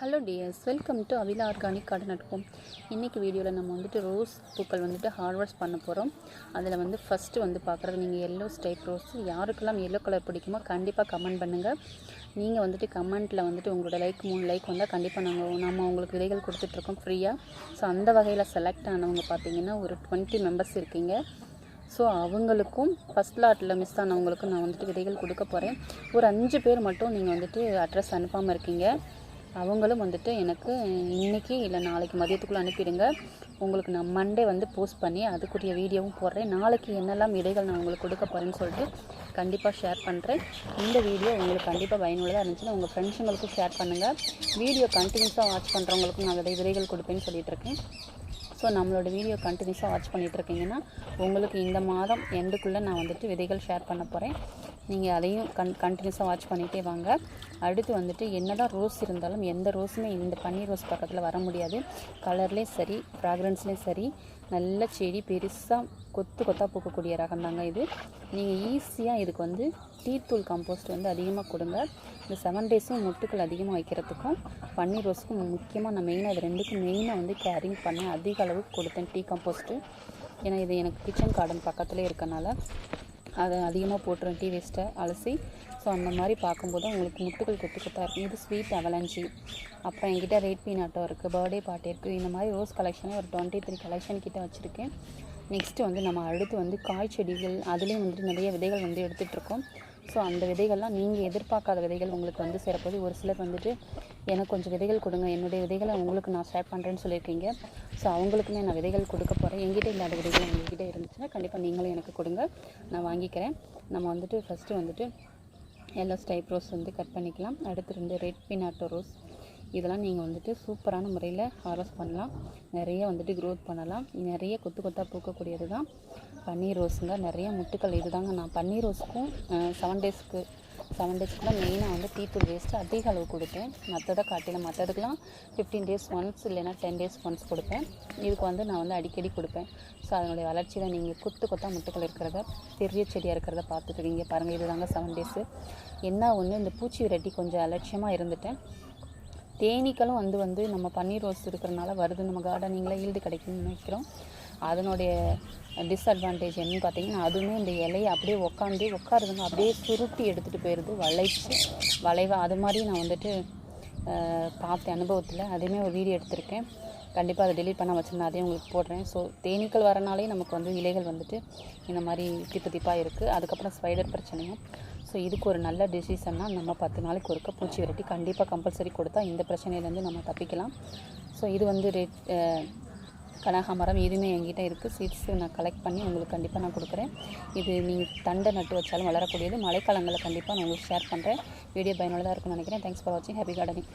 Hello dears welcome to Avila organic garden at home இன்றைக்கி வீடியோவில் நம்ம வந்துட்டு ரோஸ் பூக்கள் வந்துட்டு ஹார்வெஸ்ட் பண்ண போகிறோம் அதில் வந்து ஃபஸ்ட்டு வந்து பார்க்குறது நீங்கள் எல்லோ ஸ்டைப் ரோஸ் யாருக்கெல்லாம் எல்லோ கலர் பிடிக்குமோ கண்டிப்பாக கமெண்ட் பண்ணுங்கள் நீங்கள் வந்துட்டு கமெண்ட்டில் வந்துட்டு உங்களோட லைக் மூணு லைக் வந்தால் கண்டிப்பாக நாங்கள் நம்ம உங்களுக்கு விதைகள் கொடுத்துட்ருக்கோம் ஃப்ரீயாக ஸோ அந்த வகையில் செலக்ட் ஆனவங்க பார்த்தீங்கன்னா ஒரு டுவெண்ட்டி மெம்பர்ஸ் இருக்கீங்க. ஸோ அவங்களுக்கும் ஃபஸ்ட் லாட்டில் மிஸ் ஆனவங்களுக்கும் நான் வந்துட்டு விதைகள் கொடுக்க போகிறேன் ஒரு அஞ்சு பேர் மட்டும் நீங்கள் வந்துட்டு அட்ரஸ் அனுப்பாமல் இருக்கீங்க. அவங்களும் வந்துட்டு எனக்கு இன்றைக்கி இல்லை நாளைக்கு மதியத்துக்குள்ளே அனுப்பிடுங்க. உங்களுக்கு நான் மண்டே வந்து போஸ்ட் பண்ணி அதுக்குரிய வீடியோவும் போடுறேன். நாளைக்கு என்னெல்லாம் விடைகள் நான் உங்களுக்கு கொடுக்க போகிறேன்னு சொல்லிட்டு கண்டிப்பாக ஷேர் பண்ணுறேன் இந்த வீடியோ உங்களுக்கு கண்டிப்பாக பயனுள்ளதாக இருந்துச்சுன்னா உங்கள் ஃப்ரெண்ட்ஸுங்களுக்கும் ஷேர் பண்ணுங்கள் வீடியோ கண்டினியூஸாக வாட்ச் பண்ணுறவங்களுக்கும் நான் விதை விதைகள் கொடுப்பேன்னு சொல்லிட்டுருக்கேன் ஸோ நம்மளோட வீடியோ கண்டினியூஸாக வாட்ச் பண்ணிகிட்டு இருக்கீங்கன்னா உங்களுக்கு இந்த மாதம் எண்டுக்குள்ளே நான் வந்துட்டு விதைகள் ஷேர் பண்ண போகிறேன் நீங்கள் அதையும் கன் கண்டினியூஸாக வாட்ச் பண்ணிகிட்டே வாங்க. அடுத்து வந்துட்டு என்ன தான் ரோஸ் இருந்தாலும் எந்த ரோஸுமே இந்த பன்னீர் ரோஸ் பக்கத்தில் வர முடியாது. கலர்லேயும் சரி ஃப்ராக்ரன்ஸ்லேயும் சரி. நல்ல செடி பெருசாக கொத்து கொத்தாக பூக்கக்கூடிய ரகம் தாங்க இது. நீங்கள் ஈஸியாக இதுக்கு வந்து டீத்தூள் காம்போஸ்ட் வந்து அதிகமாக கொடுங்க. இந்த செவன் டேஸும் முட்டுக்கள் அதிகமாக வைக்கிறதுக்கும் பன்னீர் ரோஸுக்கும் முக்கியமாக நான் மெயினாக இது ரெண்டுக்கும் மெயினாக வந்து கேரிங் பண்ணி அதிக அளவுக்கு கொடுத்தேன் டீ கம்போஸ்ட்டு ஏன்னா இது எனக்கு கிச்சன் கார்டன் பக்கத்துலேயே இருக்கனால. அதை அதிகமாக போட்டுரும் டீ வேஸ்ட்டை அலசி. ஸோ அந்த மாதிரி பார்க்கும்போது உங்களுக்கு முட்டுகள் கொத்து கொத்தாக இருக்கும். இது ஸ்வீட் அவலஞ்சி. அப்புறம் என்கிட்ட ரேட் பீனாட்டோ இருக்குது பர்த்டே பார்ட்டி இருக்குது இந்த மாதிரி ரோஸ் கலெக்ஷனே ஒரு டுவெண்ட்டி த்ரீ கலெக்ஷன் கிட்ட வச்சுருக்கேன். நெக்ஸ்ட்டு வந்து நம்ம அடுத்து வந்து காய் செடிகள் அதுலேயும் வந்துட்டு நிறைய விதைகள் வந்து எடுத்துகிட்ருக்கோம் ஸோ அந்த விதைகள்லாம் நீங்கள் எதிர்பார்க்காத விதைகள் உங்களுக்கு வந்து சேரப்போது ஒரு சிலர் வந்துட்டு எனக்கு கொஞ்சம் விதைகள் கொடுங்க. என்னுடைய விதைகளை உங்களுக்கு நான் ஷேர் பண்ணுறேன்னு சொல்லியிருக்கீங்க. ஸோ அவங்களுக்குமே நான் விதைகள் கொடுக்க போகிறேன் எங்கிட்ட இல்லாத விதைகள் உங்கள்கிட்ட இருந்துச்சுன்னா கண்டிப்பாக நீங்களும் எனக்கு கொடுங்க. நான் வாங்கிக்கிறேன். நம்ம வந்துட்டு ஃபஸ்ட்டு வந்துட்டு எல்லோ ஸ்டைப் ரோஸ் வந்து கட் பண்ணிக்கலாம். அடுத்து ரெண்டு ரெட் பினாட்டோ ரோஸ் இதெல்லாம் நீங்கள் வந்துட்டு சூப்பரான முறையில் ஹார்வெஸ்ட் பண்ணலாம். நிறைய வந்துட்டு க்ரோத் பண்ணலாம். நிறைய கொத்து கொத்தாக பூக்கக்கூடியது தான் பன்னீர் ரோஸுங்க நிறைய முட்டுக்கள். இது தாங்க நான் பன்னீர் ரோஸுக்கும் செவன் டேஸ்க்கு செவன் டேஸ்க்கு தான் மெயினாக வந்து டீத்தூள் வேஸ்ட்டு அதிக அளவு கொடுப்பேன். மற்றதை காட்டில மற்றதுக்கெலாம் ஃபிஃப்டீன் டேஸ் ஒன்ஸ் இல்லைன்னா டென் டேஸ் ஒன்ஸ் கொடுப்பேன். இதுக்கு வந்து நான் வந்து அடிக்கடி கொடுப்பேன். ஸோ அதனுடைய வளர்ச்சியில் நீங்கள் குத்து கொத்தாக முட்டுக்கள் இருக்கிறத பெரிய செடியாக இருக்கிறத பார்த்துக்குவீங்க. பாருங்கள் இது தாங்க செவன் டேஸு என்ன ஒன்று இந்த பூச்சி விரட்டி கொஞ்சம் அலட்சியமாக இருந்துட்டேன். தேனீக்களும் வந்து வந்து நம்ம பன்னீர் ரோஸ் இருக்கிறனால வருது. நம்ம கார்டனிங்கில் ஈல்டு கிடைக்கும்னு நினைக்கிறோம். அதனுடைய டிஸ்அட்வான்டேஜ் என்னன்னு பார்த்தீங்கன்னா அதுவுமே இந்த இலையை அப்படியே உக்காந்து உட்காருதுங்க அப்படியே சுருட்டி எடுத்துகிட்டு போயிடுது. வளைச்சு வளைவாக அது மாதிரி நான் வந்துட்டு பார்த்த அனுபவத்தில் அதுவுமே ஒரு வீடியோ எடுத்திருக்கேன். கண்டிப்பாக அதை டெலிட் பண்ண வச்சுருந்தேன் அதையும் உங்களுக்கு போடுறேன். ஸோ தேனீக்கள் வரனாலே நமக்கு வந்து இலைகள் வந்துட்டு இந்த மாதிரி திப்பு திப்பாக இருக்குது அதுக்கப்புறம் ஸ்பைடர் பிரச்சனையும் ஸோ இதுக்கு ஒரு நல்ல டிசிஷன்னா நம்ம பத்து நாளைக்கு ஒருக்க பூச்சி விரட்டி கண்டிப்பாக கம்பல்சரி கொடுத்தா இந்த பிரச்சனையிலேருந்து நம்ம தப்பிக்கலாம். ஸோ இது வந்து ரேட் கனகாமரம் இதுவுமே என்கிட்ட இருக்குது சீட்ஸ் நான் கலெக்ட் பண்ணி உங்களுக்கு கண்டிப்பாக நான் கொடுக்குறேன். இது நீங்கள் தண்டை நட்டு வச்சாலும் வளரக்கூடியது. மழைக்காலங்களில் கண்டிப்பாக நான் உங்களுக்கு ஷேர் பண்ணுறேன் வீடியோ பயனுள்ளதாக இருக்கும்னு நினைக்கிறேன். தேங்க்ஸ் ஃபார் வாட்சிங் ஹாப்பி கார்டனிங்